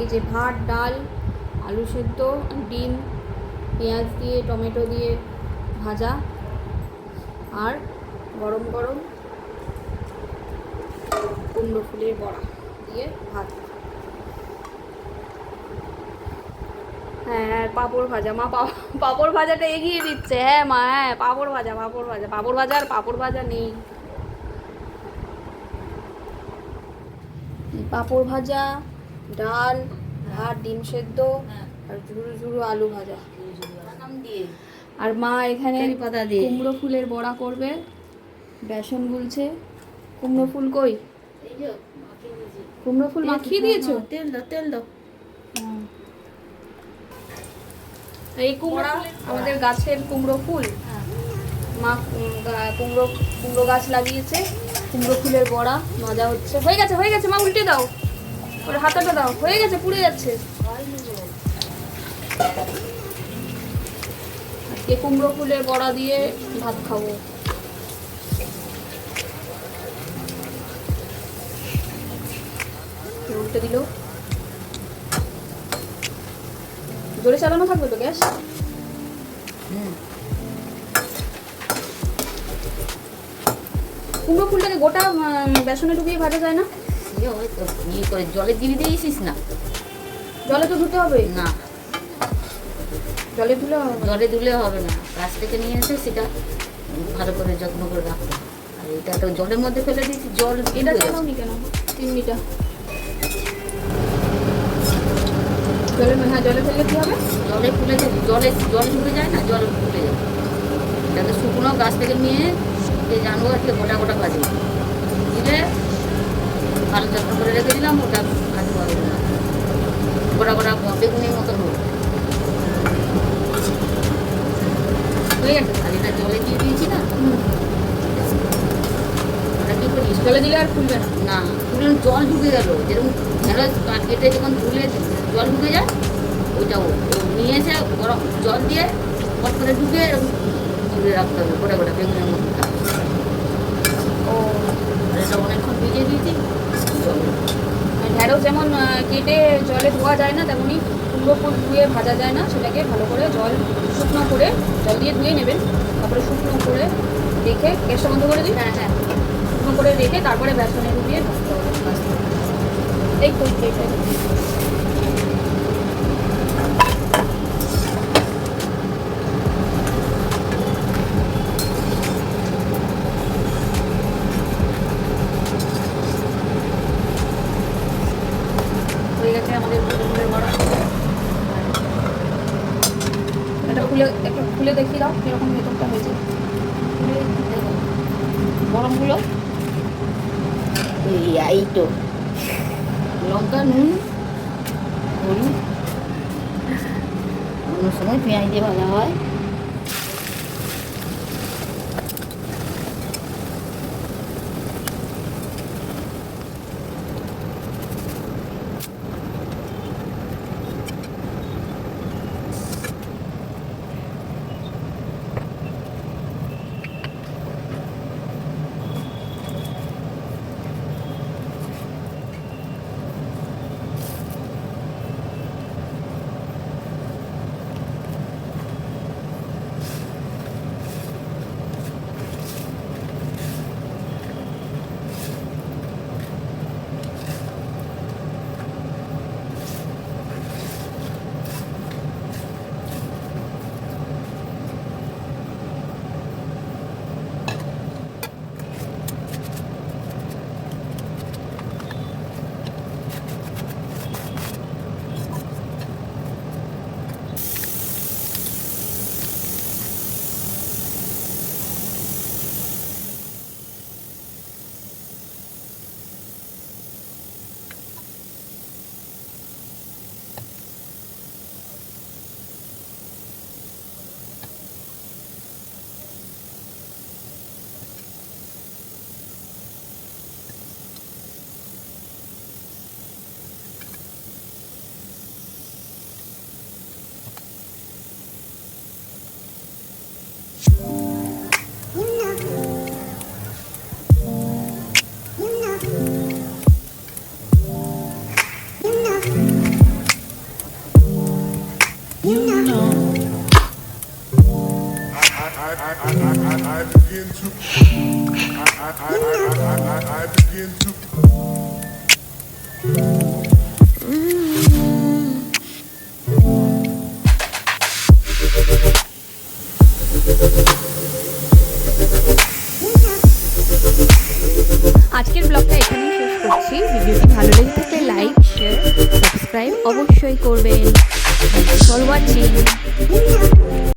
এই যে ভাত, ডাল, আলু সেদ্ধ, ডিম, পেঁয়াজ দিয়ে, টমেটো দিয়ে ভাজা আর গরম গরম কুমড়ো ফুলের বড়া দিয়ে ভাত। হ্যাঁ পাঁপড় ভাজা। মা পাঁপড় ভাজাটা এগিয়ে দিচ্ছে। হ্যাঁ মা হ্যাঁ পাঁপড় ভাজা পাঁপড় ভাজা। পাঁপড় ভাজা আর পাঁপড় ভাজা নেই। পাঁপড় ভাজা ডাল ভাত ডিম সেদ্ধ আর ঝুরু ঝুরু আলু ভাজা। আর মা এখানে পাতা দিয়ে। কুমড়ো ফুলের বড়া করবে বেসন গুলছে। কুমড়ো ফুল কই? কুমড়ো ফুল মাখিয়ে দিয়েছ? তেল দাও তেল দাও। হুম। এই কুমড়া আমাদের গাছের কুমড়ো ফুল। মা কুমড়ো কুমড়ো গাছ লাগিয়েছে। কুমড়ো ফুলের বড়া মজা হচ্ছে। হয়ে গেছে হয়ে গেছে মা উল্টে দাও। ওর হাতাটা দাও, হয়ে গেছে, পুড়ে যাচ্ছে। আজকে কুমড়ো ফুলের বড়া দিয়ে ভাত খাব। উল্টে দিল। জোরে চালানো থাকবে তো গ্যাস? কুমড়ো ফুলটাকে গোটা বেসনে ডুবিয়ে ভাজা যায় না? ওই ইয়ে করে জলে দিয়ে দিয়েছিস না। জলে তো ধুতে হবে? না। জলে ধুলে হবে। জলে দিলে হবে না। গাছ থেকে নিয়ে এসে সেটা ভালো করে যত্ন করে রাখতে। আর এটা তো জলের মধ্যে ফেলে দিয়েছি জল এটা চালাও কেন চিমনিটা জলে হ্যাঁ জলে ফেললে কি হবে? জলে ফুলে জলে জল ঢুকে যায় না জল ফুলে যাবে এটাকে শুকনো গাছ থেকে নিয়ে যে জানুয়ারিতে গোটা গোটা ভাজি দিলে ভালো যত্ন করে রেখে দিলাম ওটা ভাজি হবে না। গোটা গোটা বেগুনের মতন হবে। হয়ে গেছে আর এটা জলে দিয়ে দিয়েছি না? ওটা কী করিস জলে দিলে আর ফুলবে না? না পুরো জল ঢুকে গেল। যেরকম ঢেঁড়স কেটে যখন ধুলে জল ঢুকে যায় ওইটা ও ও নিয়ে এসে গরম জল দিয়ে পট করে ঢুকে এরকম রাখতে হবে গোটা গোটা বেগুনের মধ্যে থাকবে। ও আর এটা অনেকক্ষণ ভিজিয়ে দিয়েছি জল আর ঢেঁড়স যেমন কেটে জলে ধোয়া যায় না তেমনই কুমড়ো ফুল ধুয়ে ভাজা যায় না সেটাকে ভালো করে জল শুকনো করে জল দিয়ে ধুয়ে নেবেন। তারপরে শুকনো করে রেখে গ্যাসটা বন্ধ করে দিই হ্যাঁ হ্যাঁ। শুকনো করে রেখে তারপরে বেসনে ডুবিয়ে ভাজতে হবে। এই তো খুলে একটু খুলে দেখিয়ে দাও কীরকম ভেতরটা হয়েছে। গরমগুলো এই তো। লঙ্কা, নুন, হলুদ। অন্য সময় পেঁয়াজ দিয়ে ভাজা হয়। আজকের ব্লগটা এখানেই শেষ করছি। ভিডিওটি ভালো লেগে থাকলে লাইক শেয়ার সাবস্ক্রাইব অবশ্যই করবেন। For watching